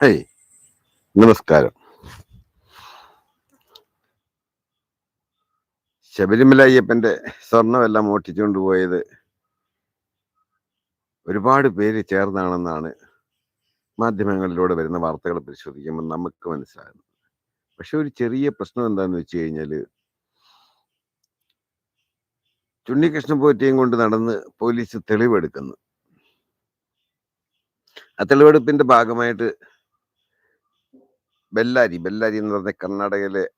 Hey നമസ്കാരം. ശബരിമല അയ്യപ്പന്റെ സ്വർണമെല്ലാം ഓട്ടിച്ചുകൊണ്ട് പോയത് ഒരുപാട് പേര് ചേർന്നാണെന്നാണ് മാധ്യമങ്ങളിലൂടെ വരുന്ന വാർത്തകൾ പരിശോധിക്കുമ്പോൾ നമുക്ക് മനസ്സിലാകുന്നു പക്ഷെ ഒരു ചെറിയ പ്രശ്നം എന്താന്ന് വെച്ച് കഴിഞ്ഞാൽ ചുണ്ണികൃഷ്ണൻ പോറ്റിയും കൊണ്ട് നടന്ന് പോലീസ് തെളിവെടുക്കുന്നു. ആ തെളിവെടുപ്പിന്റെ ഭാഗമായിട്ട് ബെല്ലാരി ബെല്ലാരി എന്ന് പറഞ്ഞ കർണാടകയിലെ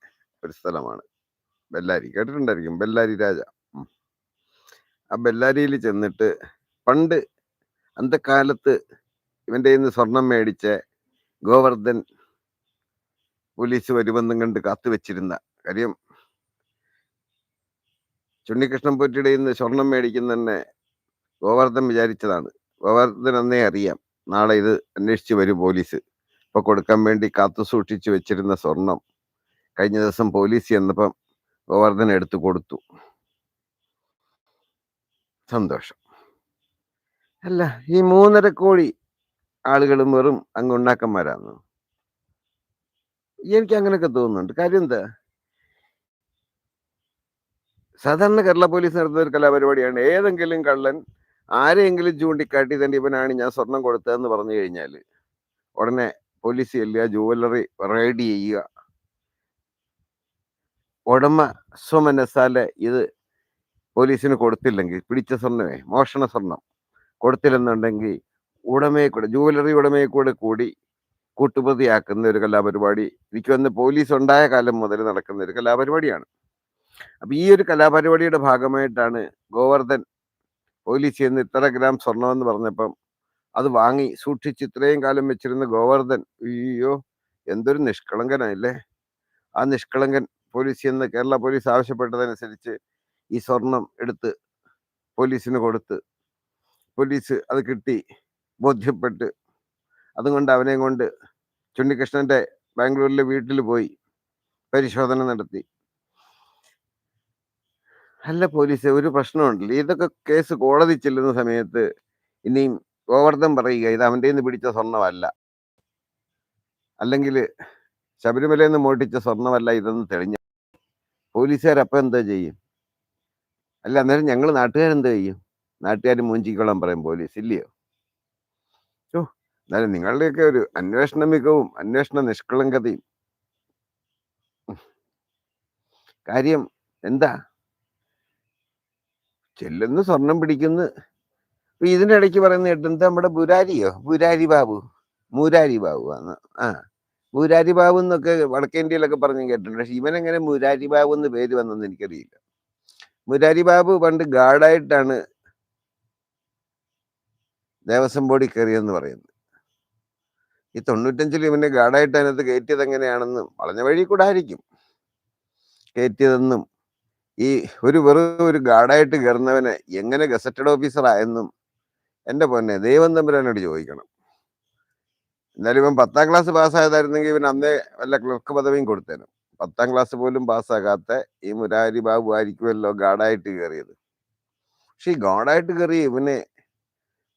ഒരു സ്ഥലമാണ്. ബെല്ലാരി കേട്ടിട്ടുണ്ടായിരിക്കും. ബെല്ലാരി രാജ. ആ ബെല്ലാരിയിൽ ചെന്നിട്ട് പണ്ട് അന്തക്കാലത്ത് കയ്യിൽ നിന്ന് സ്വർണം മേടിച്ച ഗോവർദ്ധൻ പോലീസ് വരുമെന്നും കണ്ട് കാത്തു വെച്ചിരുന്ന കാര്യം ചുണ്ണികൃഷ്ണൻ പോറ്റിയുടെ ഇന്ന് സ്വർണം മേടിക്കുന്ന തന്നെ ഗോവർദ്ധൻ വിചാരിച്ചതാണ്. ഗോവർദ്ധൻ അന്നേ അറിയാം. നാളെ ഇത് അന്വേഷിച്ച് വരും പോലീസ്. ഇപ്പൊ കൊടുക്കാൻ വേണ്ടി കാത്തു സൂക്ഷിച്ചു വെച്ചിരുന്ന സ്വർണം കഴിഞ്ഞ ദിവസം പോലീസ് ചെന്നപ്പം ഗോവർദ്ധൻ എടുത്തു കൊടുത്തു. സന്തോഷം. അല്ല ഈ മൂന്നര കോടി ആളുകളും വെറും അങ്ങ് ഉണ്ടാക്കന്മാരാന്ന്? എനിക്ക് അങ്ങനെയൊക്കെ തോന്നുന്നുണ്ട്. കാര്യം എന്താ? സാധാരണ കേരള പോലീസ് നടത്തുന്ന ഒരു കലാപരിപാടിയാണ്. ഏതെങ്കിലും കള്ളൻ ആരെയെങ്കിലും ചൂണ്ടിക്കാട്ടി തന്നെ ഇവനാണ് ഞാൻ സ്വർണം കൊടുത്തതെന്ന് പറഞ്ഞു കഴിഞ്ഞാൽ ഉടനെ പോലീസ് ചെല്ലുക ജുവലറി റെയ്ഡ് ചെയ്യുക. ഉടമ സ്വമനസാലെ ഇത് പോലീസിന് കൊടുത്തില്ലെങ്കിൽ പിടിച്ച സ്വർണമേ മോഷണ സ്വർണം കൊടുത്തില്ലെന്നുണ്ടെങ്കിൽ ഉടമയെ കൂടെ ജുവലറി ഉടമയെ കൂടെ കൂടി കൂട്ടുപ്രതിയാക്കുന്ന ഒരു കലാപരിപാടി. എനിക്ക് വന്ന് പോലീസ് ഉണ്ടായ കാലം മുതൽ നടക്കുന്ന ഒരു കലാപരിപാടിയാണ്. അപ്പൊ ഈ ഒരു കലാപരിപാടിയുടെ ഭാഗമായിട്ടാണ് ഗോവർദ്ധൻ പോലീസ് ചെയ്യുന്ന ഇത്ര ഗ്രാം സ്വർണം എന്ന് പറഞ്ഞപ്പം അത് വാങ്ങി സൂക്ഷിച്ച് ഇത്രയും കാലം വെച്ചിരുന്ന ഗോവർദ്ധൻ അയ്യോ എന്തൊരു നിഷ്കളങ്കനല്ലേ ആ നിഷ്കളങ്കൻ പോലീസ് നിന്ന് കേരള പോലീസ് ആവശ്യപ്പെട്ടതനുസരിച്ച് ഈ സ്വർണം എടുത്ത് പോലീസിന് കൊടുത്ത് പോലീസ് അത് കിട്ടി ബോധ്യപ്പെട്ട്. അതുകൊണ്ട് അവനെയും കൊണ്ട് ചുണ്ണികൃഷ്ണന്റെ ബാംഗ്ലൂരിലെ വീട്ടിൽ പോയി പരിശോധന നടത്തി. അല്ല പോലീസ് ഒരു പ്രശ്നമുണ്ടല്ലോ ഇതൊക്കെ കേസ് കോടതി ചെല്ലുന്ന സമയത്ത് ഇനിയും ഗോവർദ്ധൻ പറയുക ഇത് അവന്റെ നിന്ന് പിടിച്ച സ്വർണമല്ല അല്ലെങ്കിൽ ശബരിമലയിൽ നിന്ന് മോട്ടിച്ച സ്വർണമല്ല ഇതെന്ന് തെളിഞ്ഞ പോലീസുകാരപ്പം എന്താ ചെയ്യും? അല്ല അന്നേരം ഞങ്ങൾ നാട്ടുകാരെന്ത് ചെയ്യും? നാട്ടുകാർ മൂഞ്ചിക്കോളാൻ പറയും പോലീസ് ഇല്ലയോ? ഓ എന്നാലും നിങ്ങളുടെയൊക്കെ ഒരു അന്വേഷണ മികവും അന്വേഷണ നിഷ്കളങ്കതയും. കാര്യം എന്താ? ചെല്ലുന്നു സ്വർണം പിടിക്കുന്നു. ഇപ്പൊ ഇടയ്ക്ക് പറയുന്ന കേട്ട് നമ്മുടെ ബുരാരിയോ ബുരാരി ബാബു. മുരാരി ബാബു ആണ് ആ. മൂരാരി ബാബു എന്നൊക്കെ വടക്കേ ഇന്ത്യയിലൊക്കെ പറഞ്ഞു കേട്ടിട്ടുണ്ട്. പക്ഷെ ഇവനെങ്ങനെ മുരാരി ബാബു എന്ന് പേര് വന്നെന്ന് എനിക്കറിയില്ല. മുരാരി ബാബു പണ്ട് ഗാർഡായിട്ടാണ് ദേവസ്വം ബോർഡിൽ കയറിയെന്ന് പറയുന്നത്. ഈ തൊണ്ണൂറ്റഞ്ചിൽ ഇവനെ ഗാർഡായിട്ട് അതിനകത്ത് കയറ്റിയത് എങ്ങനെയാണെന്നും വളഞ്ഞ വഴി കൂടെ ആയിരിക്കും. കയറ്റിയതെന്നും ഈ ഒരു വെറും ഒരു ഗാർഡായിട്ട് കയറുന്നവനെ എങ്ങനെ ഗസറ്റഡ് ഓഫീസർ ആയെന്നും എന്റെ പൊന്നെ ദൈവം തമ്പുരാനോട് ചോദിക്കണം. എന്നാലും ഇവൻ പത്താം ക്ലാസ് പാസ്സായതായിരുന്നെങ്കിൽ ഇവൻ അന്നേ വല്ല ക്ലർക്ക് പദവിയും കൊടുത്തേനും. പത്താം ക്ലാസ് പോലും പാസ്സാകാത്ത ഈ മുരാരി ബാബു ആയിരിക്കുമല്ലോ ഗാർഡായിട്ട് കയറിയത്. പക്ഷെ ഈ ഗാർഡായിട്ട് കയറി ഇവനെ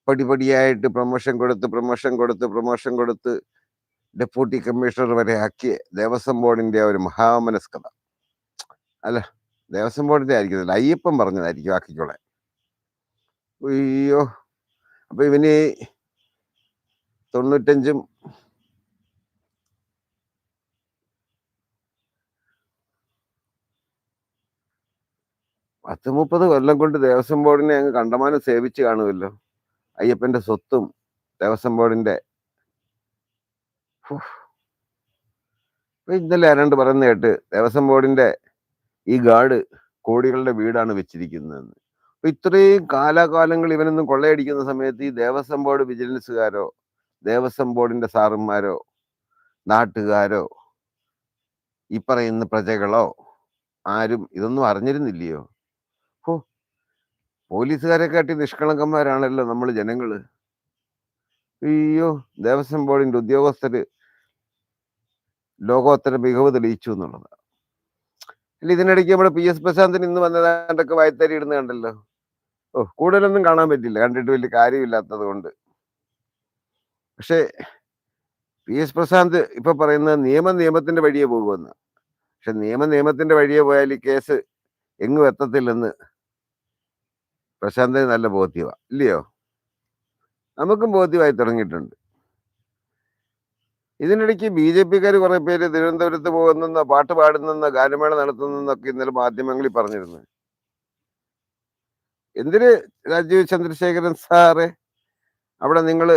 പടിപടിയായിട്ട് പ്രൊമോഷൻ കൊടുത്ത് പ്രൊമോഷൻ കൊടുത്ത് പ്രൊമോഷൻ കൊടുത്ത് ഡെപ്യൂട്ടി കമ്മീഷണർ വരെ ആക്കിയ ദേവസ്വം ബോർഡിന്റെ ഒരു മഹാമനസ്കത. അല്ല ദേവസ്വം ബോർഡിന്റെ ആയിരിക്കുന്നില്ല അയ്യപ്പൻ പറഞ്ഞതായിരിക്കും ആക്കിക്കോളെ അയ്യോ. അപ്പൊ ഇവന് തൊണ്ണൂറ്റഞ്ചും പത്ത് മുപ്പത് കൊല്ലം കൊണ്ട് ദേവസ്വം ബോർഡിനെ അങ്ങ് കണ്ടമാനം സേവിച്ച് കാണുമല്ലോ. അയ്യപ്പന്റെ സ്വത്തും ദേവസ്വം ബോർഡിന്റെ. ഇന്നലെ ആരാണ്ട് പറയുന്ന കേട്ട് ദേവസ്വം ബോർഡിന്റെ ഈ ഗാർഡ് കോടികളുടെ വീടാണ് വെച്ചിരിക്കുന്നതെന്ന്. ഇത്രയും കാലാകാലങ്ങൾ ഇവനൊന്നും കൊള്ളയടിക്കുന്ന സമയത്ത് ഈ ദേവസ്വം ബോർഡ് വിജിലൻസുകാരോ ദേവസ്വം ബോർഡിന്റെ സാറന്മാരോ നാട്ടുകാരോ ഈ പറയുന്ന പ്രജകളോ ആരും ഇതൊന്നും അറിഞ്ഞിരുന്നില്ലയോ? ഓ പോലീസുകാരെ കാട്ടി നിഷ്കളങ്കന്മാരാണല്ലോ നമ്മൾ ജനങ്ങൾ. അയ്യോ ദേവസ്വം ബോർഡിന്റെ ഉദ്യോഗസ്ഥര് ലോകോത്തര മികവ് തെളിയിച്ചു എന്നുള്ളതാണ്. അല്ല ഇതിനിടയ്ക്ക് നമ്മുടെ പി എസ് പ്രശാന്തൻ ഇന്ന് വന്നതാണ്ടൊക്കെ വായത്തരി ഇടുന്ന കണ്ടല്ലോ. ഓ കൂടുതലൊന്നും കാണാൻ പറ്റില്ല കണ്ടിട്ട് വലിയ കാര്യമില്ലാത്തത് കൊണ്ട്. പക്ഷേ പി എസ് പ്രശാന്ത് ഇപ്പൊ പറയുന്നത് നിയമ നിയമത്തിന്റെ വഴിയെ പോകുമെന്ന് പക്ഷെ നിയമ നിയമത്തിന്റെ വഴിയെ പോയാൽ ഈ കേസ് എങ്ങും എത്തത്തില്ലെന്ന് പ്രശാന്തിന് നല്ല ബോധ്യമാണ് ഇല്ലയോ? നമുക്കും ബോധ്യമായി തുടങ്ങിയിട്ടുണ്ട്. ഇതിനിടയ്ക്ക് ബി ജെ പിക്കാർ കുറെ പേര് തിരുവനന്തപുരത്ത് പോകുന്നെന്നോ പാട്ട് പാടുന്നെന്നോ ഗാനമേള നടത്തുന്നെന്നൊക്കെ ഇന്നലെ മാധ്യമങ്ങളിൽ പറഞ്ഞിരുന്നു. എന്തിന് രാജീവ് ചന്ദ്രശേഖരൻ സാറ്? അവിടെ നിങ്ങൾ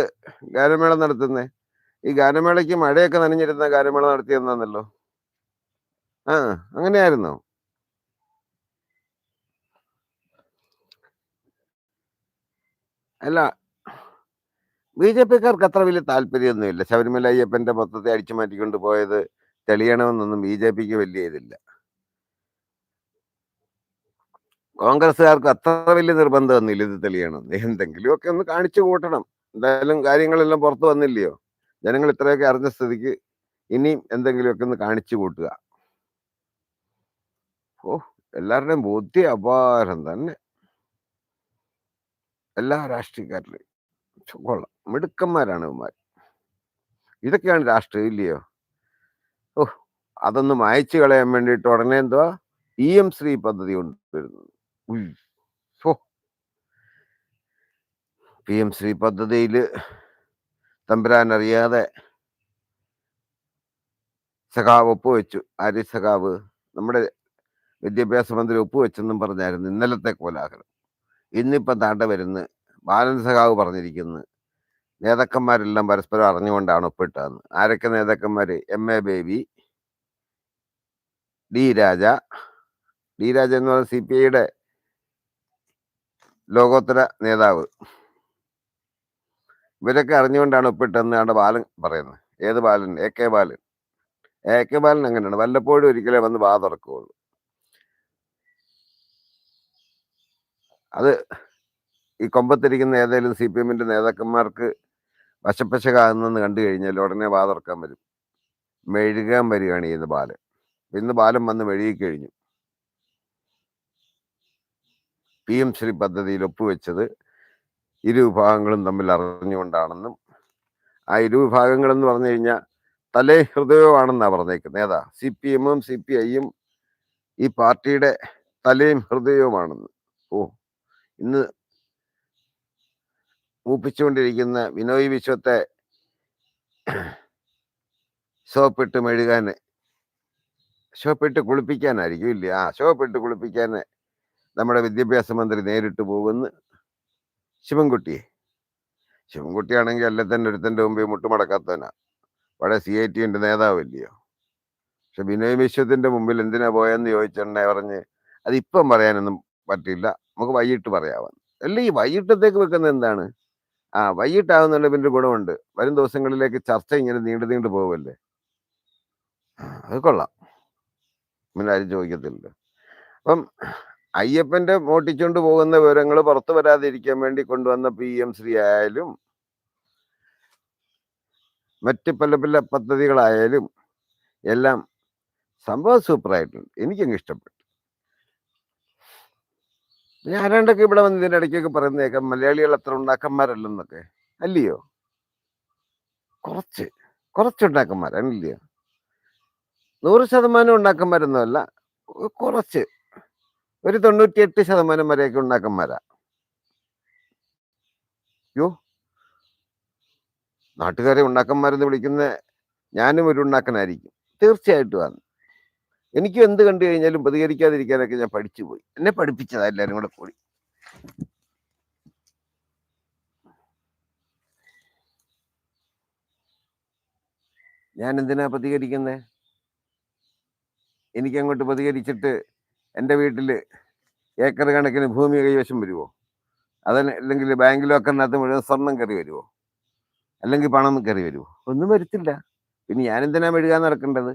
ഗാനമേള നടത്തുന്നേ. ഈ ഗാനമേളയ്ക്ക് മഴയൊക്കെ നനഞ്ഞിരുന്ന ഗാനമേള നടത്തിയെന്നാന്നല്ലോ ആ അങ്ങനെയായിരുന്നോ? അല്ല ബി ജെ പിക്കാർക്ക് അത്ര വലിയ താല്പര്യമൊന്നുമില്ല. ശബരിമല അയ്യപ്പന്റെ മൊത്തത്തെ അടിച്ചു മാറ്റിക്കൊണ്ട് പോയത് തെളിയണമെന്നൊന്നും ബി ജെ പിക്ക് വലിയ ഇതില്ല. കോൺഗ്രസ്സുകാർക്ക് അത്ര വലിയ നിർബന്ധം നിർബന്ധമൊന്നുമില്ല ഇത് തെളിയണം. എന്തെങ്കിലുമൊക്കെ ഒന്ന് കാണിച്ചു കൂട്ടണം. എന്തായാലും കാര്യങ്ങളെല്ലാം പുറത്തു വന്നില്ലയോ? ജനങ്ങൾ ഇത്രയൊക്കെ അറിഞ്ഞ സ്ഥിതിക്ക് ഇനിയും എന്തെങ്കിലുമൊക്കെ ഒന്ന് കാണിച്ചു കൂട്ടുക. ഓ എല്ലാവരുടെയും ബുദ്ധി അപാരം തന്നെ. എല്ലാ രാഷ്ട്രീയക്കാരിലും കൊള്ളാം. മിടുക്കന്മാരാണ് ഇവന്മാർ ഇതൊക്കെയാണ് രാഷ്ട്രീയം ഇല്ലയോ? ഓ അതൊന്ന് മായച്ചു കളയാൻ വേണ്ടിയിട്ട് ഉടനെ എന്തുവാ? ഇ എം ശ്രീ പദ്ധതി കൊണ്ടുവരുന്നത് പി എം ശ്രീ പദ്ധതിയിൽ തമ്പുരാൻ അറിയാതെ സഖാവ് ഒപ്പുവെച്ചു. ആര്യ സഖാവ് നമ്മുടെ വിദ്യാഭ്യാസ മന്ത്രി ഒപ്പുവെച്ചെന്നും പറഞ്ഞായിരുന്നു. ഇന്നലത്തെ കോലാഹലം. ഇന്നിപ്പം താണ്ട വരുന്ന് ബാലൻ സഖാവ് പറഞ്ഞിരിക്കുന്നു. നേതാക്കന്മാരെല്ലാം പരസ്പരം അറിഞ്ഞുകൊണ്ടാണ് ഒപ്പിട്ടതെന്ന്. ആരൊക്കെ നേതാക്കന്മാർ M. A. Baby D. Raja. D. Raja എന്ന് പറഞ്ഞാൽ സി പി ഐയുടെ ലോകോത്തര നേതാവ്. ഇവരൊക്കെ അറിഞ്ഞുകൊണ്ടാണ് ഒപ്പിട്ടെന്നാണ് ബാലൻ പറയുന്നത്. ഏത് Balan? A K Balan. A K Balan അങ്ങനെയാണ് വല്ലപ്പോഴും ഒരിക്കലേ വന്ന് വാ അത് ഈ കൊമ്പത്തിരിക്കുന്ന ഏതെങ്കിലും സി പി എമ്മിന്റെ നേതാക്കന്മാർക്ക് വശപ്പശകാകുന്നെന്ന് കണ്ടു കഴിഞ്ഞാൽ ഉടനെ വാ തുറക്കാൻ വരും. മെഴുകാൻ വരികയാണ് ഈ ബാലൻ. ഇന്ന് ബാലൻ വന്ന് മെഴുകി കഴിഞ്ഞു പി എം ശ്രീ പദ്ധതിയിൽ ഒപ്പുവെച്ചത് ഇരു വിഭാഗങ്ങളും തമ്മിൽ അറിഞ്ഞുകൊണ്ടാണെന്നും ആ ഇരു വിഭാഗങ്ങളെന്ന് പറഞ്ഞു കഴിഞ്ഞാൽ തലേ ഹൃദയവുമാണെന്നാണ് പറഞ്ഞേക്കുന്നത്. ഏതാ? സി പി എമ്മും സി പി ഐയും ഈ പാർട്ടിയുടെ തലയും ഹൃദയവുമാണെന്ന്. ഓ ഇന്ന് മൂപ്പിച്ചുകൊണ്ടിരിക്കുന്ന വിനോയ് വിശ്വത്തെ സോപ്പിട്ട് മെഴുകാൻ ഷോപ്പിട്ട് കുളിപ്പിക്കാനായിരിക്കും ഇല്ല? ആ ഷോപ്പിട്ട് കുളിപ്പിക്കാൻ നമ്മുടെ വിദ്യാഭ്യാസ മന്ത്രി നേരിട്ട് പോകുന്നു. ശിവൻകുട്ടിയെ. ശിവൻകുട്ടിയാണെങ്കിൽ തന്നെ ഒരുത്തന്റെ മുമ്പിൽ മുട്ടുമടക്കാത്തവനാ. അവിടെ സി ഐ ടിന്റെ നേതാവില്ലയോ? പക്ഷെ ബിനോയ് വിശ്വത്തിന്റെ മുമ്പിൽ എന്തിനാ പോയെന്ന് ചോദിച്ചിട്ടുണ്ടെ പറഞ്ഞ് അതിപ്പം പറയാനൊന്നും പറ്റില്ല. നമുക്ക് വൈകിട്ട് പറയാമെന്ന് അല്ല ഈ വൈകിട്ടത്തേക്ക് വെക്കുന്നത് എന്താണ്? ആ വൈകിട്ടാകുന്നുള്ള പിന്നെ ഗുണമുണ്ട്. വരും ദിവസങ്ങളിലേക്ക് ചർച്ച ഇങ്ങനെ നീണ്ടു നീണ്ടു ആ, അത് കൊള്ളാം. പിന്നെ ആരും ചോദിക്കത്തില്ല അപ്പം അയ്യപ്പന്റെ മോട്ടിച്ചുകൊണ്ട് പോകുന്ന വിവരങ്ങൾ പുറത്തു വരാതിരിക്കാൻ വേണ്ടി കൊണ്ടുവന്ന പി എം ശ്രീ ആയാലും മറ്റ് പല പല പദ്ധതികളായാലും എല്ലാം സംഭവം സൂപ്പറായിട്ടുണ്ട്. എനിക്കങ്ങ് ഇഷ്ടപ്പെട്ടു. ഞാൻ ആരാണ്ടൊക്കെ ഇവിടെ വന്ന് ഇതിന്റെ ഇടയ്ക്കൊക്കെ പറയുന്നേക്കാം മലയാളികൾ അത്ര ഉണ്ടാക്കന്മാരല്ലെന്നൊക്കെ. അല്ലയോ? കുറച്ച്. കുറച്ചുണ്ടാക്കന്മാരാണ് ഇല്ലയോ നൂറ് ശതമാനം ഉണ്ടാക്കന്മാരൊന്നുമല്ല. കുറച്ച്. ഒരു തൊണ്ണൂറ്റിയെട്ട് ശതമാനം വരെയൊക്കെ ഉണ്ടാക്കന്മാരാ. യോ നാട്ടുകാരെ ഉണ്ടാക്കന്മാരെന്ന് വിളിക്കുന്ന ഞാനും ഒരു ഉണ്ടാക്കനായിരിക്കും. തീർച്ചയായിട്ടും ആണ്. എനിക്കും എന്ത് കണ്ടു കഴിഞ്ഞാലും പ്രതികരിക്കാതിരിക്കാനൊക്കെ ഞാൻ പഠിച്ചു പോയി എന്നെ പഠിപ്പിച്ചതാ എല്ലാരും കൂടെ കൂടി. ഞാൻ എന്തിനാ പ്രതികരിക്കുന്നത് എനിക്കങ്ങോട്ട് പ്രതികരിച്ചിട്ട് എന്റെ വീട്ടിൽ ഏക്കർ കണക്കിന് ഭൂമി കൈവശം വരുമോ അതല്ല അല്ലെങ്കിൽ ബാങ്ക് ലോക്കറിനകത്ത് മുഴുവൻ സ്വർണം കയറി വരുമോ അല്ലെങ്കിൽ പണം കയറി വരുമോ ഒന്നും വരുത്തില്ല. പിന്നെ ഞാൻ എന്തിനാ മെഴുകാൻ നടക്കേണ്ടത്?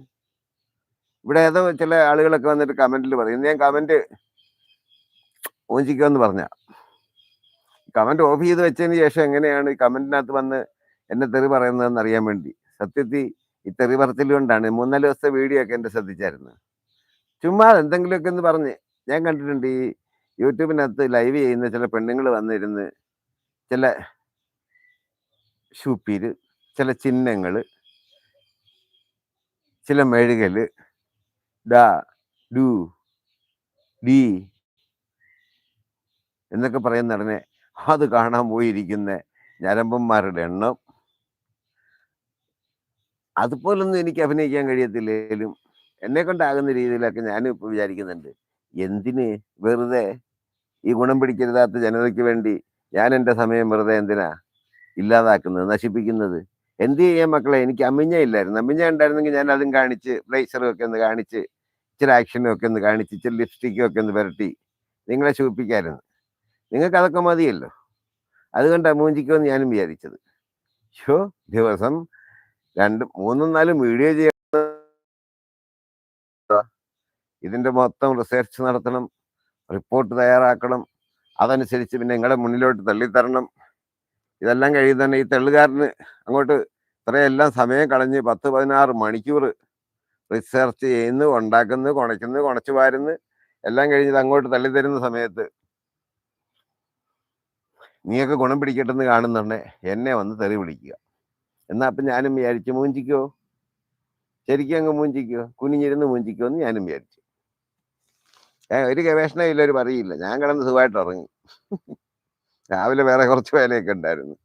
ഇവിടെ ഏതോ ചില ആളുകളൊക്കെ വന്നിട്ട് കമന്റിൽ പറയും. ഞാൻ കമന്റ് ഓഞ്ചിക്കുമെന്ന് പറഞ്ഞ. കമന്റ് ഓഫ് ചെയ്ത് വെച്ചതിന് ശേഷം എങ്ങനെയാണ് ഈ കമന്റിനകത്ത് വന്ന് എന്നെ തെറി പറയുന്നതെന്ന് അറിയാൻ വേണ്ടി? സത്യത്തിൽ ഈ തെറി പറച്ചിൽ കൊണ്ടാണ് മൂന്നാൽ ദിവസത്തെ വീഡിയോ ഒക്കെ എന്റെ ശ്രദ്ധിച്ചായിരുന്നു ചുമ്മാ എന്തെങ്കിലുമൊക്കെ എന്ന് പറഞ്ഞ്. ഞാൻ കണ്ടിട്ടുണ്ട് ഈ യൂട്യൂബിനകത്ത് ലൈവ് ചെയ്യുന്ന ചില പെണ്ണുങ്ങൾ വന്നിരുന്ന് ചില ഷൂപ്പീര് ചില ചിഹ്നങ്ങൾ ചില മെഴുകൽ ഡ ഡു ഡി എന്നൊക്കെ പറയുന്ന ഉടനെ അത് കാണാൻ പോയിരിക്കുന്ന ഞരമ്പന്മാരുടെ എണ്ണം. അതുപോലൊന്നും എനിക്ക് അഭിനയിക്കാൻ കഴിയത്തില്ലേലും എന്നെ കൊണ്ടാകുന്ന രീതിയിലൊക്കെ ഞാനും ഇപ്പൊ വിചാരിക്കുന്നുണ്ട്. എന്തിന് വെറുതെ ഈ ഗുണം പിടിക്കരുതാത്ത ജനതയ്ക്ക് വേണ്ടി ഞാൻ എന്റെ സമയം വെറുതെ എന്തിനാ ഇല്ലാതാക്കുന്നത് നശിപ്പിക്കുന്നത്? എന്ത് ചെയ്യാൻ മക്കളെ? എനിക്ക് അമ്മിഞ്ഞ ഇല്ലായിരുന്നു. അമ്മിഞ്ഞ ഉണ്ടായിരുന്നെങ്കിൽ ഞാൻ അതും കാണിച്ച് ബ്ലേസറും ഒക്കെ ഒന്ന് കാണിച്ച് ഇച്ചിരി ആക്ഷനും ഒക്കെ ഒന്ന് കാണിച്ച് ഇച്ചിരി ലിപ്സ്റ്റിക്കും ഒക്കെ ഒന്ന് പുരട്ടി നിങ്ങളെ ശൂപ്പിക്കായിരുന്നു. നിങ്ങൾക്ക് അതൊക്കെ മതിയല്ലോ. അതുകൊണ്ടാണ് മൂഞ്ചിക്കുമെന്ന് ഞാനും വിചാരിച്ചത്. ഷോ ദിവസം രണ്ട് മൂന്നും നാലും വീഡിയോ ചെയ്യ ഇതിന്റെ മൊത്തം റിസർച്ച് നടത്തണം റിപ്പോർട്ട് തയ്യാറാക്കണം. അതനുസരിച്ച് പിന്നെ നിങ്ങളുടെ മുന്നിലോട്ട് തള്ളിത്തരണം. ഇതെല്ലാം കഴിയുന്ന ഈ തെള്ളുകാരന് അങ്ങോട്ട് ഇത്രയെല്ലാം സമയം കളഞ്ഞ് പത്ത് പതിനാറ് മണിക്കൂർ റിസർച്ച് ചെയ്യുന്നു ഉണ്ടാക്കുന്നു കുണയ്ക്കുന്നു കുണച്ചു വാരുന്നു. എല്ലാം കഴിഞ്ഞത് അങ്ങോട്ട് തള്ളിത്തരുന്ന സമയത്ത് നീയൊക്കെ ഗുണം പിടിക്കട്ടെന്ന് കാണുന്നുണ്ടെ എന്നെ വന്ന് തെറി വിളിക്കുക. എന്നാൽ അപ്പം ഞാനും വിചാരിച്ചു മൂഞ്ചിക്കോ? ശരിക്കും അങ്ങ് മൂഞ്ചിക്കോ? കുനിഞ്ഞിരുന്ന് മൂഞ്ചിക്കോ എന്ന് ഞാനും വിചാരിച്ചു. ഒരു ഗവേഷണം ഒരു പറയില്ല ഞാൻ കിടന്ന് സുഖമായിട്ട് ഇറങ്ങി രാവിലെ വേറെ കുറച്ച് വേലയൊക്കെ ഉണ്ടായിരുന്നു.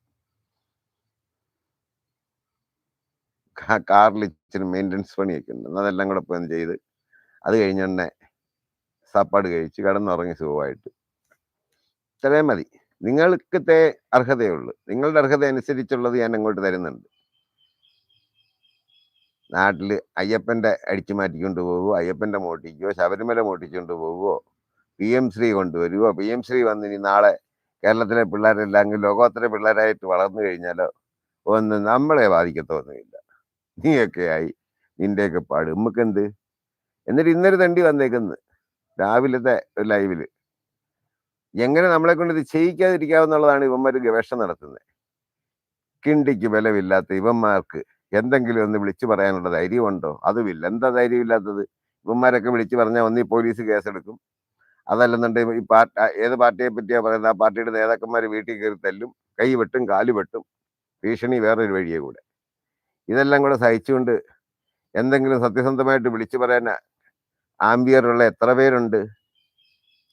കാറിൽ ഇച്ചിരി മെയിന്റനൻസ് പണിയൊക്കെ ഉണ്ട്. അതെല്ലാം കൂടെ പോയി ചെയ്ത് അത് കഴിഞ്ഞ തന്നെ സാപ്പാട് കഴിച്ച് കിടന്നുറങ്ങി സുഖമായിട്ട്. ഇത്രയും മതി. നിങ്ങൾക്കത്തെ അർഹതയുള്ളൂ നിങ്ങളുടെ അർഹത അനുസരിച്ചുള്ളത് ഞാൻ അങ്ങോട്ട് തരുന്നുണ്ട്. നാട്ടിൽ അയ്യപ്പന്റെ അടിച്ചു മാറ്റിക്കൊണ്ട് പോവുകയോ അയ്യപ്പന്റെ മോട്ടിക്കോ ശബരിമല മോട്ടിച്ചുകൊണ്ട് പോവുകയോ പി എം ശ്രീ കൊണ്ടുവരുമോ പി എം ശ്രീ വന്നിനി നാളെ കേരളത്തിലെ പിള്ളേരെല്ലാം ലോകോത്തര പിള്ളേരായിട്ട് വളർന്നു കഴിഞ്ഞാലോ? ഒന്നും നമ്മളെ ബാധിക്കത്തൊന്നുമില്ല. നീയൊക്കെ ആയി നിന്റെയൊക്കെ പാട്. നമുക്കെന്ത് എന്നിട്ട് ഇന്നൊരു തണ്ടി വന്നേക്കുന്നു രാവിലത്തെ ഒരു ലൈവിൽ എങ്ങനെ നമ്മളെ കൊണ്ട് ഇത് ചെയ്യിക്കാതിരിക്കാവുന്നുള്ളതാണ് ഇവന്മാർ ഗവേഷണം നടത്തുന്നത് കിണ്ടിക്ക് ബലമില്ലാത്ത ഇവന്മാർക്ക് എന്തെങ്കിലും ഒന്ന് വിളിച്ചു പറയാനുള്ള ധൈര്യമുണ്ടോ? അതുമില്ല. എന്താ ധൈര്യമില്ലാത്തത്? ഇവന്മാരൊക്കെ വിളിച്ചു പറഞ്ഞാൽ ഒന്നീ പോലീസ് കേസെടുക്കും. അതല്ലെന്നുണ്ടെങ്കിൽ ഈ പാർട്ടി ഏത് പാർട്ടിയെ പറ്റിയാ പറയുന്നത്? ആ പാർട്ടിയുടെ നേതാക്കന്മാർ വീട്ടിൽ കയറി തല്ലും കൈ വെട്ടും കാൽ വെട്ടും. ഭീഷണി വേറൊരു വഴിയെ കൂടെ. ഇതെല്ലാം കൂടെ സഹിച്ചുകൊണ്ട് എന്തെങ്കിലും സത്യസന്ധമായിട്ട് വിളിച്ചു പറയാൻ ആംബിയറുള്ള എത്ര പേരുണ്ട്?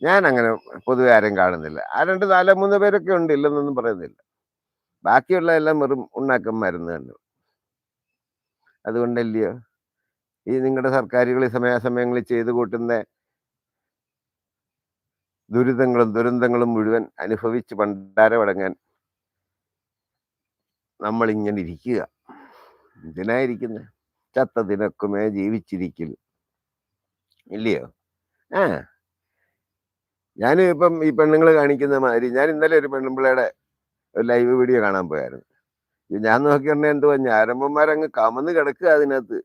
ഞാൻ അങ്ങനെ പൊതുവെ ആരും കാണുന്നില്ല. ആ രണ്ട് നാലോ മൂന്നോ പേരൊക്കെ ഉണ്ട്. ഇല്ലെന്നൊന്നും പറയുന്നില്ല. ബാക്കിയുള്ള എല്ലാം വെറും ഉണ്ണാക്കന്മാരെന്ന് തന്നെ. അതുകൊണ്ടല്ലയോ ഈ നിങ്ങളുടെ സർക്കാരുകൾ സമയാസമയങ്ങളിൽ ചെയ്തു കൂട്ടുന്ന ദുരിതങ്ങളും ദുരന്തങ്ങളും മുഴുവൻ അനുഭവിച്ച് പണ്ടാരമടങ്ങാൻ നമ്മളിങ്ങനെ ഇരിക്കുക. എന്തിനായിരിക്കുന്നത് ചത്തതിനൊക്കുമേ ജീവിച്ചിരിക്കൽ ഇല്ലയോ? ആ. ഞാൻ ഇപ്പം ഈ പെണ്ണുങ്ങൾ കാണിക്കുന്ന മാതിരി ഞാൻ ഇന്നലെ ഒരു പെണ്ണുമ്പിള്ളയുടെ ഒരു ലൈവ് വീഡിയോ കാണാൻ പോയായിരുന്നു ഞാൻ നോക്കി പറഞ്ഞാൽ എന്തുവാ ഞാരമ്പന്മാരങ്ങ് കമന്ന് കിടക്കുക അതിനകത്ത്.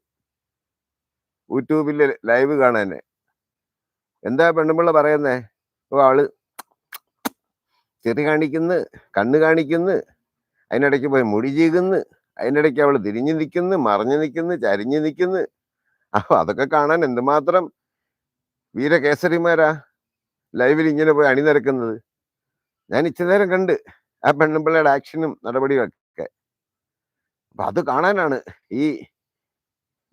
യൂട്യൂബിൽ ലൈവ് കാണാനെ. എന്താ പെണ്ണുമ്പിള്ള പറയുന്നേ? ഓ ആൾ ചെറി കാണിക്കുന്നു കണ്ണ് കാണിക്കുന്നു അതിനിടയ്ക്ക് പോയി മുടി ചീകുന്നു അതിനിടയ്ക്ക് അവൾ തിരിഞ്ഞു നിൽക്കുന്നു മറിഞ്ഞു നിൽക്കുന്നു ചരിഞ്ഞു നിൽക്കുന്നു. അപ്പൊ അതൊക്കെ കാണാൻ എന്തുമാത്രം വീരകേസരിമാരാ ലൈവിൽ ഇങ്ങനെ പോയി അണിനിരക്കുന്നത്. ഞാൻ ഇച്ചിരി നേരം കണ്ട് ആ പെണ്ണുമ്പിള്ളയുടെ ആക്ഷനും നടപടിയും അപ്പൊ അത് കാണാനാണ് ഈ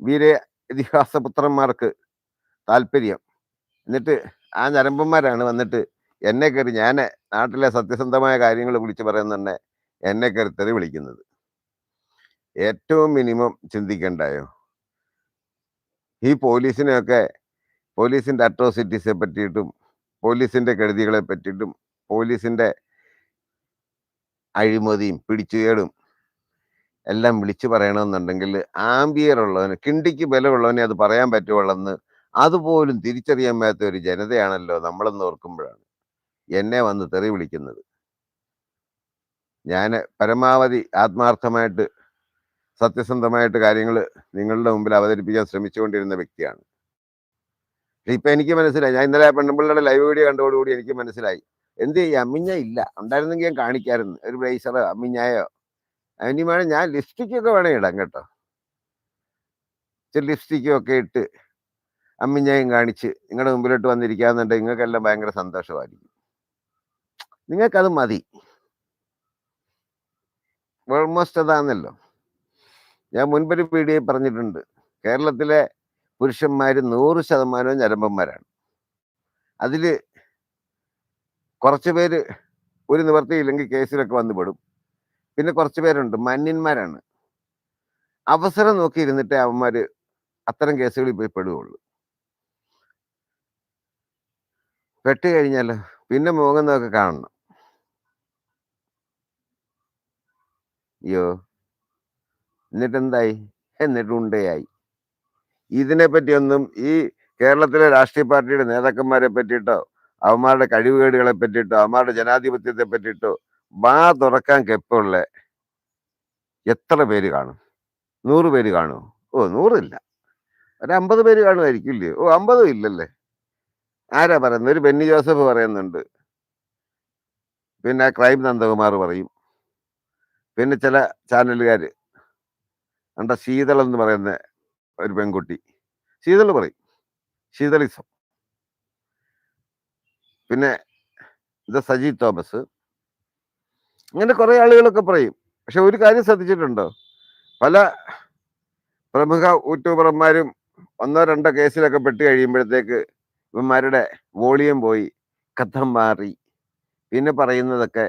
വീര ഇതിഹാസ പുത്രന്മാർക്ക് താല്പര്യം. എന്നിട്ട് ആ ഞരമ്പന്മാരാണ് വന്നിട്ട് എന്നെ കയറി ഞാൻ നാട്ടിലെ സത്യസന്ധമായ കാര്യങ്ങൾ വിളിച്ചു പറയുന്നുണ്ടെ എന്നെ കയറി തെറി വിളിക്കുന്നത് ഏറ്റവും മിനിമം ചിന്തിക്കണ്ടായോ? ഈ പോലീസിനെയൊക്കെ പോലീസിന്റെ അട്രോസിറ്റീസെ പറ്റിയിട്ടും പോലീസിന്റെ കെടുതികളെ പറ്റിയിട്ടും പോലീസിന്റെ അഴിമതിയും പിടിച്ചുകേടും എല്ലാം വിളിച്ചു പറയണമെന്നുണ്ടെങ്കിൽ ആംബിയർ ഉള്ളവന് കിണ്ടിക്ക് ബലമുള്ളവനെ അത് പറയാൻ പറ്റുള്ളെന്ന് അതുപോലും തിരിച്ചറിയാൻ മേത്ത ഒരു ജനതയാണല്ലോ നമ്മളെന്ന് ഓർക്കുമ്പോഴാണ് എന്നെ വന്ന് തെറി വിളിക്കുന്നത്. ഞാൻ പരമാവധി ആത്മാർത്ഥമായിട്ട് സത്യസന്ധമായിട്ട് കാര്യങ്ങൾ നിങ്ങളുടെ മുമ്പിൽ അവതരിപ്പിക്കാൻ ശ്രമിച്ചുകൊണ്ടിരുന്ന വ്യക്തിയാണ്. ഇപ്പൊ എനിക്ക് മനസ്സിലായി ഞാൻ ഇന്നലെ ആ പെണ്ണുമ്പിള്ളയുടെ ലൈവ് വീഡിയോ കണ്ടതോടുകൂടി എനിക്ക് മനസ്സിലായി. എന്ത് ചെയ്യാം? അമ്മിഞ്ഞ ഇല്ല. ഉണ്ടായിരുന്നെങ്കിൽ ഞാൻ കാണിക്കായിരുന്നു. ഒരു ബ്ലേസറോ അമ്മിഞ്ഞായോ അതിന് വേണേൽ ഞാൻ ലിപ്സ്റ്റിക്കൊക്കെ വേണേ ഇടാം കേട്ടോ. ലിപ്സ്റ്റിക്കും ഒക്കെ ഇട്ട് അമ്മിഞ്ഞയും കാണിച്ച് നിങ്ങളുടെ മുമ്പിലോട്ട് വന്നിരിക്കാന്നുണ്ടെങ്കിൽ നിങ്ങൾക്കെല്ലാം ഭയങ്കര സന്തോഷമായിരിക്കും. നിങ്ങൾക്കത് മതി. ഓൾമോസ്റ്റ് അതാണല്ലോ ഞാൻ മുൻപൊരു വീഡിയോ പറഞ്ഞിട്ടുണ്ട്. കേരളത്തിലെ പുരുഷന്മാർ നൂറ് ശതമാനവും ഞരമ്പന്മാരാണ്. അതിൽ കുറച്ച് പേര് ഒരു നിവർത്തിയില്ലെങ്കിൽ കേസിലൊക്കെ വന്നു പെടും പിന്നെ കുറച്ച് പേരുണ്ട്. മന്യന്മാരാണ് അവസരം നോക്കി ഇരുന്നിട്ടേ അവന്മാര് അത്തരം കേസുകളിൽ പോയി പെടുകയുള്ളൂ. പെട്ട് കഴിഞ്ഞാൽ പിന്നെ മുഖന്നൊക്കെ കാണണം. അയ്യോ. എന്നിട്ട് എന്തായി എന്നിട്ട് ഉണ്ടയായി. ഇതിനെ പറ്റിയൊന്നും ഈ കേരളത്തിലെ രാഷ്ട്രീയ പാർട്ടിയുടെ നേതാക്കന്മാരെ പറ്റിയിട്ടോ അവന്മാരുടെ കഴിവുകേടുകളെ പറ്റിയിട്ടോ അവന്മാരുടെ ജനാധിപത്യത്തെ പറ്റിയിട്ടോ വാ തുറക്കാൻ കെപ്പുള്ള എത്ര പേര് കാണും? നൂറ് പേര് കാണുമോ ഓ നൂറില്ല. ഒരു അമ്പത് പേര് കാണുമായിരിക്കും ഇല്ലയോ ഓ അമ്പതും ഇല്ലല്ലേ? ആരാ പറയുന്നത്? ഒരു ബെന്നി ജോസഫ് പറയുന്നുണ്ട്. പിന്നെ ക്രൈം നന്ദകുമാർ പറയും. പിന്നെ ചില ചാനലുകാർ നമ്മുടെ ശീതൾ എന്ന് പറയുന്ന ഒരു പെൺകുട്ടി. ശീതൾ പറയും. ശീതളിസം. പിന്നെ ഇത് സജി തോമസ്. ഇങ്ങനെ കുറെ ആളുകളൊക്കെ പറയും. പക്ഷെ ഒരു കാര്യം ശ്രദ്ധിച്ചിട്ടുണ്ടോ? പല പ്രമുഖ യൂട്യൂബർമാരും ഒന്നോ രണ്ടോ കേസിലൊക്കെ പെട്ട് കഴിയുമ്പോഴത്തേക്ക് ഇവന്മാരുടെ വോളിയം പോയി കഥം മാറി. പിന്നെ പറയുന്നതൊക്കെ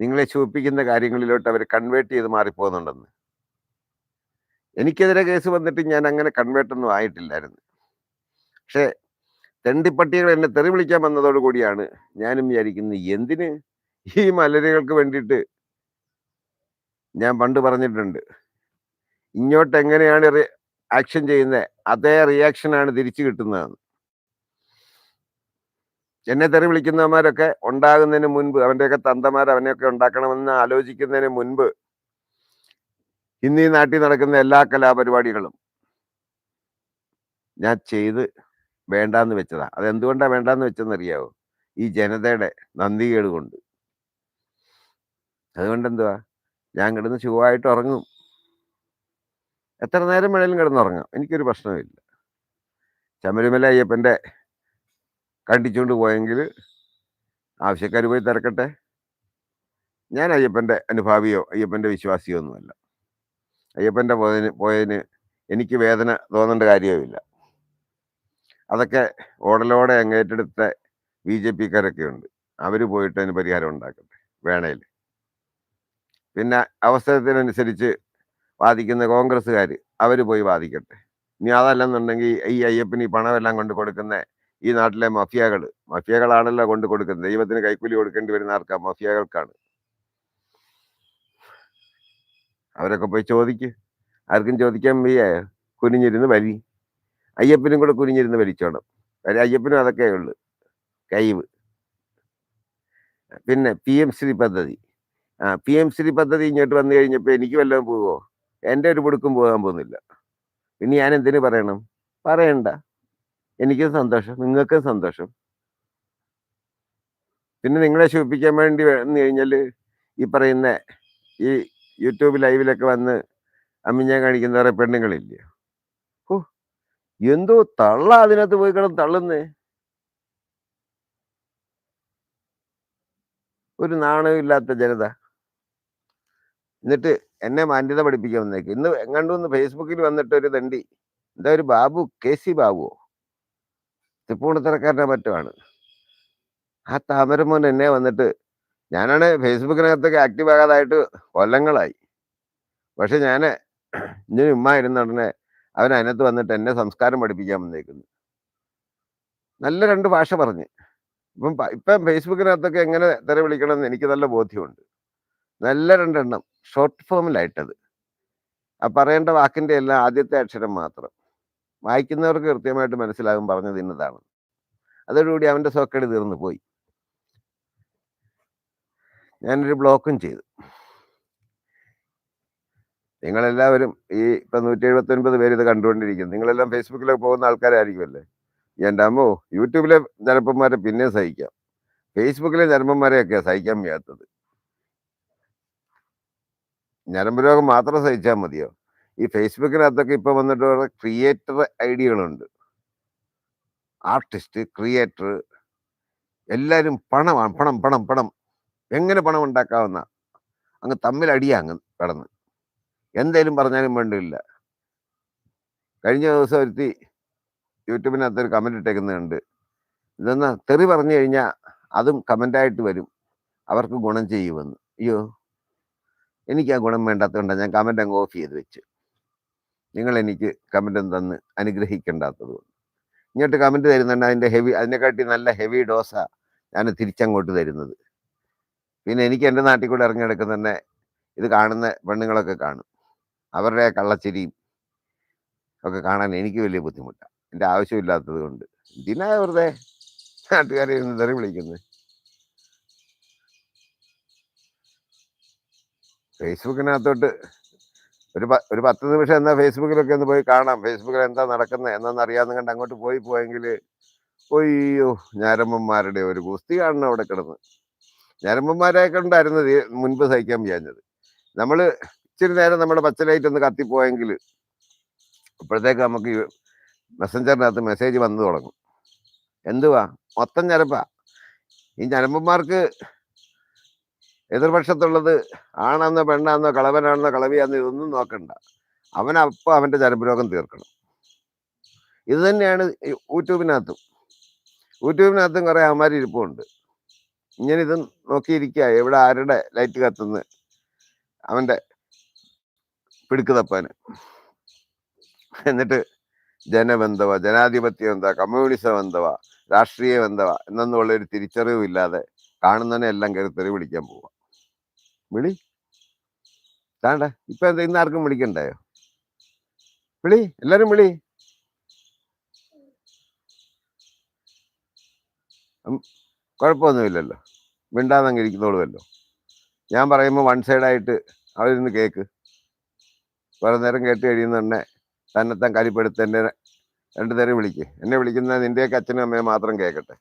നിങ്ങളെ ചൂപ്പിക്കുന്ന കാര്യങ്ങളിലോട്ട് അവർ കൺവേർട്ട് ചെയ്ത് മാറിപ്പോകുന്നുണ്ടെന്ന്. എനിക്കെതിരെ കേസ് വന്നിട്ട് ഞാൻ അങ്ങനെ കൺവേർട്ട് ഒന്നും ആയിട്ടില്ലായിരുന്നു. പക്ഷേ തെണ്ടിപ്പട്ടികൾ എന്നെ തെറി വിളിക്കാൻ വന്നതോടുകൂടിയാണ് ഞാനും വിചാരിക്കുന്നത് എന്തിന് ഈ മലരുകൾക്ക് വേണ്ടിയിട്ട് ഞാൻ പണ്ട് പറഞ്ഞിട്ടുണ്ട്. ഇങ്ങോട്ട് എങ്ങനെയാണ് ആക്ഷൻ ചെയ്യുന്നത് അതേ റിയാക്ഷനാണ് തിരിച്ചു കിട്ടുന്നതെന്ന്. എന്നെ തെറി വിളിക്കുന്നവന്മാരൊക്കെ ഉണ്ടാകുന്നതിന് മുൻപ് അവന്റെയൊക്കെ തന്തമാർ അവനെയൊക്കെ ഉണ്ടാക്കണമെന്ന് ആലോചിക്കുന്നതിന് മുൻപ് ഇന്ന് ഈ നാട്ടിൽ നടക്കുന്ന എല്ലാ കലാപരിപാടികളും ഞാൻ ചെയ്ത് വേണ്ടാന്ന് വെച്ചതാ. അതെന്തുകൊണ്ടാണ് വേണ്ടാന്ന് വെച്ചെന്ന് അറിയാവോ ഈ ജനതയുടെ നന്ദികേട് കൊണ്ട്. അതുകൊണ്ട് എന്തുവാ ഞാൻ കിടന്ന് ചുവായിട്ട് ഉറങ്ങും. എത്ര നേരം വേണേലും കിടന്നുറങ്ങാം. എനിക്കൊരു പ്രശ്നമില്ല ശബരിമല അയ്യപ്പന്റെ കണ്ടിച്ചുകൊണ്ട് പോയെങ്കിൽ ആവശ്യക്കാർ പോയി തിരക്കട്ടെ. ഞാൻ അയ്യപ്പന്റെ അനുഭാവിയോ അയ്യപ്പന്റെ വിശ്വാസിയോ ഒന്നുമല്ല. അയ്യപ്പന്റെ പോയതിന് പോയതിന് എനിക്ക് വേദന തോന്നേണ്ട കാര്യവുമില്ല അതൊക്കെ ഓടലോടെ അങ്ങേറ്റെടുത്ത ബി ജെ പിക്കാരൊക്കെ ഉണ്ട്. അവർ പോയിട്ട് അതിന് പരിഹാരം ഉണ്ടാക്കട്ടെ. വേണേൽ പിന്നെ അവസരത്തിനനുസരിച്ച് വാദിക്കുന്ന കോൺഗ്രസ്സുകാർ അവർ പോയി വാദിക്കട്ടെ. ഇനി അതല്ലെന്നുണ്ടെങ്കിൽ ഈ അയ്യപ്പന് ഈ പണമെല്ലാം കൊണ്ട് കൊടുക്കുന്ന ഈ നാട്ടിലെ മഫിയകൾ മഫിയകളാണല്ലോ കൊണ്ട് കൊടുക്കുന്നത്. ദൈവത്തിന് കൈക്കൂലി കൊടുക്കേണ്ടി വരുന്ന ആർക്കാ? മഫിയകൾക്കാണ്. അവരൊക്കെ പോയി ചോദിക്ക്. ആർക്കും ചോദിക്കാൻ വയ്യ. കുനിഞ്ഞിരുന്ന് വലി അയ്യപ്പനും കൂടെ കുനിഞ്ഞിരുന്ന് വലിച്ചോണം. കാര്യം അയ്യപ്പനും അതൊക്കെ ഉള്ളു. കൈവ്. പിന്നെ പി എം ശ്രീ പദ്ധതി. ആ പി എം ശ്രീ പദ്ധതി ഇങ്ങോട്ട് വന്നു കഴിഞ്ഞപ്പോൾ എനിക്ക് വല്ലതും പോവോ? എന്റെ ഒരു പുടുക്കും പോകാൻ പോകുന്നില്ല. ഇനി ഞാൻ എന്തിനു പറയണം? പറയണ്ട. എനിക്കും സന്തോഷം നിങ്ങൾക്കും സന്തോഷം. പിന്നെ നിങ്ങളെ ശോഭിക്കാൻ വേണ്ടി വന്നു കഴിഞ്ഞാൽ ഈ പറയുന്ന ഈ യൂട്യൂബ് ലൈവിലൊക്കെ വന്ന് അമ്മിഞ്ഞാൻ കാണിക്കുന്ന കുറെ പെണ്ണുങ്ങളില്ലേ? ഓ എന്തോ തള്ള അതിനകത്ത് പോയി കിടന്ന് തള്ളുന്നേ. ഒരു നാണയമില്ലാത്ത ജനത. എന്നിട്ട് എന്നെ മാന്യത പഠിപ്പിക്കാൻ വന്നേക്ക്. ഇന്ന് എങ്ങാണ്ട് ഒന്ന് ഫേസ്ബുക്കിൽ വന്നിട്ട് ഒരു തണ്ടി എന്താ ഒരു ബാബു കെ സി ബാബുവോ തൃപ്പൂണിത്തറക്കാരനെ മറ്റുമാണ് ആ താമരമോൻ എന്നെ വന്നിട്ട് ഞാനാണ് ഫേസ്ബുക്കിനകത്തൊക്കെ ആക്റ്റീവ് ആകാതായിട്ട് കൊല്ലങ്ങളായി. പക്ഷെ ഞാൻ ഇങ്ങനെ ഉമ്മ ഇരുന്ന ഉടനെ അവൻ അതിനകത്ത് വന്നിട്ട് എന്നെ സംസ്കാരം പഠിപ്പിക്കാൻ വന്നേക്കുന്നു. നല്ല രണ്ട് ഭാഷ പറഞ്ഞ്. ഇപ്പം ഇപ്പം ഫേസ്ബുക്കിനകത്തൊക്കെ എങ്ങനെ തെര വിളിക്കണമെന്ന് എനിക്ക് നല്ല ബോധ്യമുണ്ട്. നല്ല രണ്ടെണ്ണം. ഷോർട്ട് ഫോമിലായിട്ടത് ആ പറയേണ്ട വാക്കിന്റെ എല്ലാം ആദ്യത്തെ അക്ഷരം മാത്രം. വായിക്കുന്നവർക്ക് കൃത്യമായിട്ട് മനസ്സിലാകും പറഞ്ഞത് ഇന്നതാണ്. അതോടുകൂടി അവന്റെ സോക്കേട് തീർന്നു പോയി. ഞാനൊരു ബ്ലോക്കും ചെയ്തു. നിങ്ങളെല്ലാവരും ഈ ഇപ്പം നൂറ്റി എഴുപത്തി ഒൻപത് പേര് ഇത് കണ്ടുകൊണ്ടിരിക്കുന്നു. നിങ്ങളെല്ലാം ഫേസ്ബുക്കിലൊക്കെ പോകുന്ന ആൾക്കാരായിരിക്കുമല്ലേ? എന്റെ അമ്മോ യൂട്യൂബിലെ ചെറുപ്പന്മാരെ പിന്നെ സഹിക്കാം. ഫേസ്ബുക്കിലെ ജനപ്പന്മാരെയൊക്കെയാ സഹിക്കാൻ വയ്യാത്തത്. ഞരമ്പ് രോഗം മാത്രം സഹിച്ചാൽ മതിയോ? ഈ ഫേസ്ബുക്കിനകത്തൊക്കെ ഇപ്പൊ വന്നിട്ട് ക്രിയേറ്റർ ഐഡിയകളുണ്ട് ആർട്ടിസ്റ്റ് ക്രിയേറ്റർ എല്ലാവരും പണമാണ് പണം പണം പണം. എങ്ങനെ പണം ഉണ്ടാക്കാവുന്ന? അങ്ങ് തമ്മിൽ അടിയാ അങ്ങ് കടന്ന്. എന്തേലും പറഞ്ഞാലും വേണ്ടില്ല. കഴിഞ്ഞ ദിവസം ഒരുത്തി യൂട്യൂബിനകത്ത് ഒരു കമന്റ് ഇട്ടേക്കുന്നുണ്ട്. ഇതെന്നാ തെറി പറഞ്ഞു കഴിഞ്ഞാൽ അതും കമന്റായിട്ട് വരും. അവർക്ക് ഗുണം ചെയ്യുമെന്ന്. അയ്യോ എനിക്ക് ആ ഗുണം വേണ്ടാത്തതുകൊണ്ടാണ് ഞാൻ കമന്റ് അങ്ങ് ഓഫ് ചെയ്ത് വെച്ച്. നിങ്ങൾ എനിക്ക് കമന്റ് തന്ന് അനുഗ്രഹിക്കേണ്ടാത്തത് കൊണ്ട്. ഇങ്ങോട്ട് കമന്റ് തരുന്നുണ്ട് അതിന്റെ ഹെവി അതിനെക്കാട്ടി നല്ല ഹെവി ഡോസാണ് ഞാൻ തിരിച്ചങ്ങോട്ട് തരുന്നത്. പിന്നെ എനിക്ക് എന്റെ നാട്ടിൽ കൂടെ ഇറങ്ങിയെടുക്കുന്ന തന്നെ ഇത് കാണുന്ന പെണ്ണുങ്ങളൊക്കെ കാണും. അവരുടെ കള്ളച്ചിരിയും ഒക്കെ കാണാൻ എനിക്ക് വലിയ ബുദ്ധിമുട്ടാണ് എന്റെ ആവശ്യമില്ലാത്തത് കൊണ്ട്. ഇതിനാ വെറുതെ നാട്ടുകാരെ ഇരുന്ന് തെറി വിളിക്കുന്നത് ഫേസ്ബുക്കിനകത്തോട്ട് ഒരു ഒരു പത്ത് നിമിഷം എന്നാൽ ഫേസ്ബുക്കിലൊക്കെ ഒന്ന് പോയി കാണാം. ഫേസ്ബുക്കിൽ എന്താ നടക്കുന്നത് എന്നൊന്നും അറിയാമെന്ന് കണ്ട് അങ്ങോട്ട് പോയി പോയെങ്കിൽ ഒയ്യോ ഞാരമ്മന്മാരുടെ ഒരു ഗുസ്തി കാണണം അവിടെ കിടന്ന്. ഞാരമ്മന്മാരെയൊക്കെ ഉണ്ടായിരുന്നു മുൻപ് സഹിക്കാൻ വിചാരിച്ചത്. നമ്മൾ ഇച്ചിരി നേരം നമ്മുടെ പച്ചലൈറ്റ് ഒന്ന് കത്തിപ്പോയെങ്കിൽ അപ്പോഴത്തേക്ക് നമുക്ക് മെസ്സഞ്ചറിനകത്ത് മെസ്സേജ് വന്നു തുടങ്ങും. എന്തുവാ? മൊത്തം ഞരപ്പാ ഈ ഞരമ്പന്മാർക്ക് എതിർപക്ഷത്തുള്ളത് ആണെന്നോ പെണ്ണാന്നോ കളവനാണെന്നോ കളവിയാന്നോ ഇതൊന്നും നോക്കണ്ട. അവൻ അവന്റെ ചരമ്പരോഗം തീർക്കണം. ഇത് തന്നെയാണ് യൂട്യൂബിനകത്തും. യൂട്യൂബിനകത്തും കുറേ അവന്മാർ ഇരിപ്പുണ്ട്. ഇങ്ങനെ ഇത് നോക്കിയിരിക്കുക എവിടെ ആരുടെ ലൈറ്റ് കത്തുന്നു അവന്റെ പിടുക്ക് തപ്പാന് എന്നിട്ട് ജനബന്ധവ ജനാധിപത്യം എന്താ കമ്മ്യൂണിസം എന്തവ രാഷ്ട്രീയം എന്തവ എന്നൊന്നുള്ള ഒരു തിരിച്ചറിവില്ലാതെ കാണുന്നതിനെ എല്ലാം കയറി തെറി വിളിക്കാൻ പോവാ. വിളി. താണ്ട ഇപ്പൊ എന്താ ഇന്ന് ആർക്കും വിളിക്കണ്ടായോ വിളി എല്ലാരും വിളി. കുഴപ്പമൊന്നുമില്ലല്ലോ. മിണ്ടാന്നങ്ങ് ഇരിക്കുന്നോളുമല്ലോ. ഞാൻ പറയുമ്പോൾ വൺ സൈഡായിട്ട് അവരിന്ന് കേക്ക്. കുറെ നേരം കേട്ട് കഴിയുന്ന തന്നെ തന്നെത്താൻ കലിപ്പെടുത്ത് എന്നെ രണ്ടു നേരം വിളിക്ക്. എന്നെ വിളിക്കുന്ന നിന്റെയൊക്കെ അച്ഛനും അമ്മയും മാത്രം കേൾക്കട്ടെ.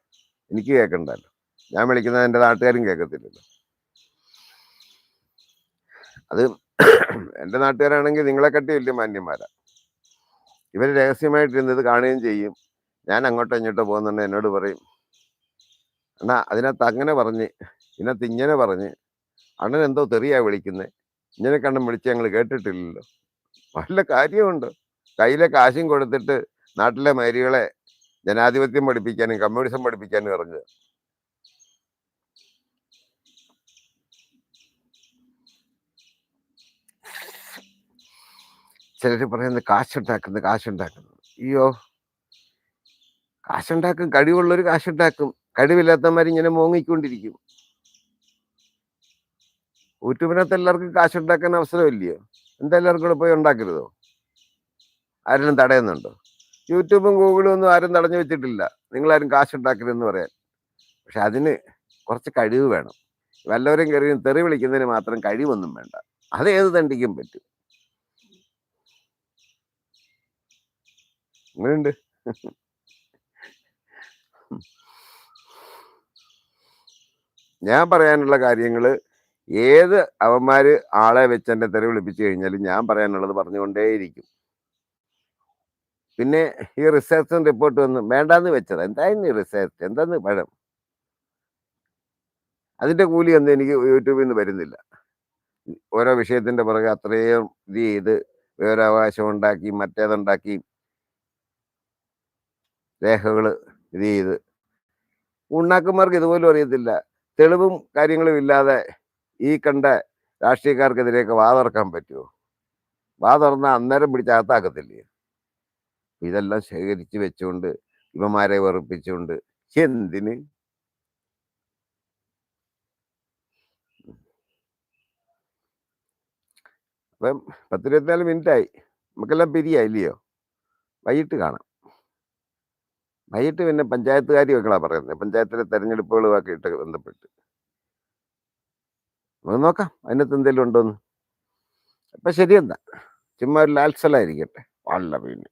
എനിക്ക് കേൾക്കണ്ടല്ലോ. ഞാൻ വിളിക്കുന്നത് എന്റെ നാട്ടുകാരും കേൾക്കത്തില്ലല്ലോ. അത് എന്റെ നാട്ടുകാരാണെങ്കിൽ നിങ്ങളെ കട്ടി വലിയ മാന്യന്മാരാ. ഇവർ രഹസ്യമായിട്ടിരുന്നത് കാണുകയും ചെയ്യും. ഞാൻ അങ്ങോട്ടോ ഇങ്ങോട്ടോ പോകുന്നുണ്ട് എന്നോട് പറയും. അണ്ണാ അതിനകത്ത് അങ്ങനെ പറഞ്ഞ് ഇതിനകത്ത് ഇങ്ങനെ പറഞ്ഞ് അണ്ണൻ എന്തോ തെറിയാ വിളിക്കുന്നത് ഇങ്ങനെ കണ്ടും വിളിച്ച് ഞങ്ങൾ കേട്ടിട്ടില്ലല്ലോ. നല്ല കാര്യമുണ്ട്. കയ്യിലെ കാശും കൊടുത്തിട്ട് നാട്ടിലെ മരികളെ ജനാധിപത്യം പഠിപ്പിക്കാനും കമ്മ്യൂണിസം പഠിപ്പിക്കാനും ഇറങ്ങുക. ചിലർ പറയുന്നത് കാശുണ്ടാക്കുന്നത് കാശുണ്ടാക്കുന്നു അയ്യോ. കാശുണ്ടാക്കും കഴിവുള്ളവർ കാശുണ്ടാക്കും. കഴിവില്ലാത്തമാർ ഇങ്ങനെ മോങ്ങിക്കൊണ്ടിരിക്കും. യൂട്യൂബിനകത്ത് എല്ലാവർക്കും കാശുണ്ടാക്കാൻ അവസരമില്ലയോ? എന്താ എല്ലാവർക്കും കൂടെ പോയി ഉണ്ടാക്കരുതോ? ആരെങ്കിലും തടയുന്നുണ്ടോ? യൂട്യൂബും ഗൂഗിളും ഒന്നും ആരും തടഞ്ഞു വെച്ചിട്ടില്ല. നിങ്ങളാരും കാശുണ്ടാക്കരുതെന്ന് പറയാൻ. പക്ഷെ അതിന് കുറച്ച് കഴിവ് വേണം. വല്ലവരും കയറിയും തെറി വിളിക്കുന്നതിന് മാത്രം കഴിവൊന്നും വേണ്ട. അത് ഏത് തണ്ടിക്കും പറ്റും. അങ്ങനെയുണ്ട് ഞാൻ പറയാനുള്ള കാര്യങ്ങൾ ഏത് അവന്മാർ ആളെ വെച്ച് എന്റെ തെറി വിളിപ്പിച്ചു കഴിഞ്ഞാലും ഞാൻ പറയാനുള്ളത് പറഞ്ഞുകൊണ്ടേയിരിക്കും. പിന്നെ ഈ റിസർച്ച് റിപ്പോർട്ട് വന്ന് വേണ്ടാന്ന് വെച്ചത്. എന്തായിരുന്നു ഈ റിസർച്ച്? എന്താന്ന് പഴം? അതിന്റെ കൂലി ഒന്നും എനിക്ക് യൂട്യൂബിൽ നിന്ന് വരുന്നില്ല. ഓരോ വിഷയത്തിന്റെ പുറകെ അത്രയും ഇത് ചെയ്ത് വിവരാവകാശം ഉണ്ടാക്കി മറ്റേതുണ്ടാക്കി രേഖകൾ ഇത് ചെയ്ത്. ഉണ്ണാക്കന്മാർക്ക് ഇതുപോലും അറിയത്തില്ല. തെളിവും കാര്യങ്ങളും ഇല്ലാതെ ഈ കണ്ട രാഷ്ട്രീയക്കാർക്കെതിരെയൊക്കെ വാതറക്കാൻ പറ്റുമോ വാതറന്ന അന്നേരം പിടിച്ച് അകത്താക്കത്തില്ലേ? ഇതെല്ലാം ശേഖരിച്ച് വെച്ചുകൊണ്ട് ഇവന്മാരെ വെറുപ്പിച്ചുകൊണ്ട് എന്തിന്? അപ്പം പത്തിരുപത്തിനാല് മിനിറ്റായി. നമുക്കെല്ലാം പിരിയായില്ലയോ വൈകിട്ട് കാണാം. വൈകിട്ട് പിന്നെ പഞ്ചായത്ത് പറയുന്നത് പഞ്ചായത്തിലെ തെരഞ്ഞെടുപ്പുകളുമൊക്കെ ഇട്ട് ബന്ധപ്പെട്ട്. നമുക്ക് നോക്കാം അതിനകത്ത് എന്തെങ്കിലും ഉണ്ടോന്ന്. അപ്പൊ ശരിയെന്നാ ചുമ്മാ ഒരു ലാൽസലായിരിക്കട്ടെ. വളരെ പിന്നെ.